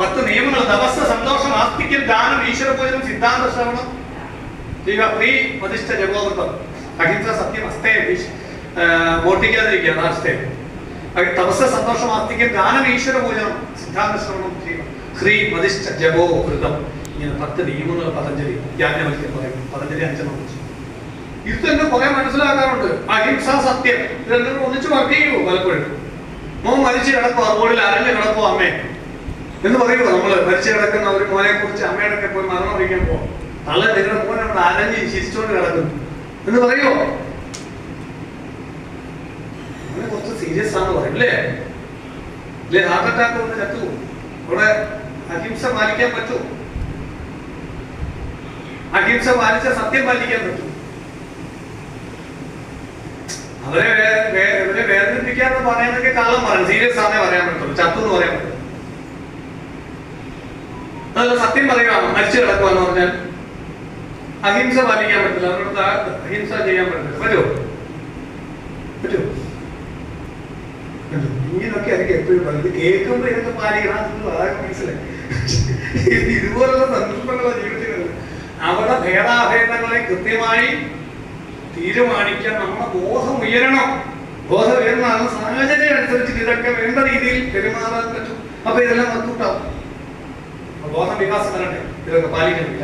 പത്ത് നിയമങ്ങൾ തപസ് സന്തോഷം ആസ്തിക്കും ദാനം ഈശ്വര പൂജനം സിദ്ധാന്ത ശ്രവണം. ചെയ്യുക. പ്രീ പ്രതിഷ്ഠ ജഗോവൃതം അഹിംസ സത്യം അസ്തേ മോട്ടിക്കാതിരിക്കുക അതാണ് അസ്തേ തപസ് സന്തോഷം ആസ്തിക്യം ദാനം ഈശ്വര പൂജനം സിദ്ധാന്ത ശ്രവണം ചെയ്യുക. ഹ്രീ പ്രതിഷ്ഠ ഹൃതം ഇങ്ങനെ പത്ത് നിയമങ്ങൾ പതഞ്ജലി. പറയും പതഞ്ജലി അഞ്ചെണ്ണം ഇത് തന്നെ കുറെ മനസ്സിലാക്കാറുണ്ട്. അഹിംസ സത്യം. ഇത് രണ്ടും ഒന്നിച്ച് വർക്ക് ചെയ്യുമോ പലപ്പോഴും. മോൻ മരിച്ചു കിടക്കോ റോഡിൽ അരഞ്ഞു കിടക്കോ അമ്മേ. എന്ന് പറയുക നമ്മൾ മരിച്ചു കിടക്കുന്ന ഒരു മോനെ കുറിച്ച് അമ്മയുടെ പോയി മരണം അറിയിക്കാൻ പോകും. തള്ള നിങ്ങളുടെ മോനെ അവിടെ അരഞ്ഞ് ശിരിച്ചോണ്ട് കിടക്കുന്നു. എന്ന് പറയുമോ? അങ്ങനെ കുറച്ച് സീരിയസ് ആണ് പറയും അല്ലേ? അല്ലേ? ഹാർട്ട് അറ്റാക്ക് ഒന്ന് ചത്തു. അവിടെ അഹിംസ പാലിക്കാൻ പറ്റൂ. അഹിംസ പാലിച്ച സത്യം പാലിക്കാൻ പറ്റൂ. അവരെ ഇവരെ വേദനിപ്പിക്കാന്ന് പറയാനൊക്കെ കള്ളം പറയാം സീരിയസ് ആണെന്നേ പറയാൻ പറ്റുള്ളൂ ചത്തു എന്ന് പറയാൻ പറ്റും അതല്ല സത്യം പറയുകയാണ് മരിച്ചു കിടക്കുക എന്ന് പറഞ്ഞാൽ അഹിംസ പാലിക്കാൻ പറ്റില്ല. അവരോട് അഹിംസ ചെയ്യാൻ പറ്റില്ല. പറ്റുമോ പറ്റുമോ പറ്റും. ഇങ്ങനൊക്കെ എനിക്ക് എപ്പോഴും പറയും ഇത് കേൾക്കുമ്പോ ഇതൊക്കെ പാലിക്കണം. മനസ്സിലായി. ഇത് ഇതുപോലുള്ള സന്ദർഭങ്ങളാണ് ജീവിതത്തിൽ അവരുടെ ഭേദാഭേദങ്ങളെ കൃത്യമായി തീരുമാനിക്കാൻ നമ്മുടെ ബോധം ഉയരണം. ബോധം ഉയർന്നാണ് സാഹചര്യം അനുസരിച്ച് ഇതൊക്കെ വേണ്ട രീതിയിൽ പെരുമാറാൻ പറ്റും. അപ്പൊ ഇതെല്ലാം മത്തുണ്ടാവും ബോധം വികാസം വരട്ടെ ഇതൊക്കെ പാലിക്കണം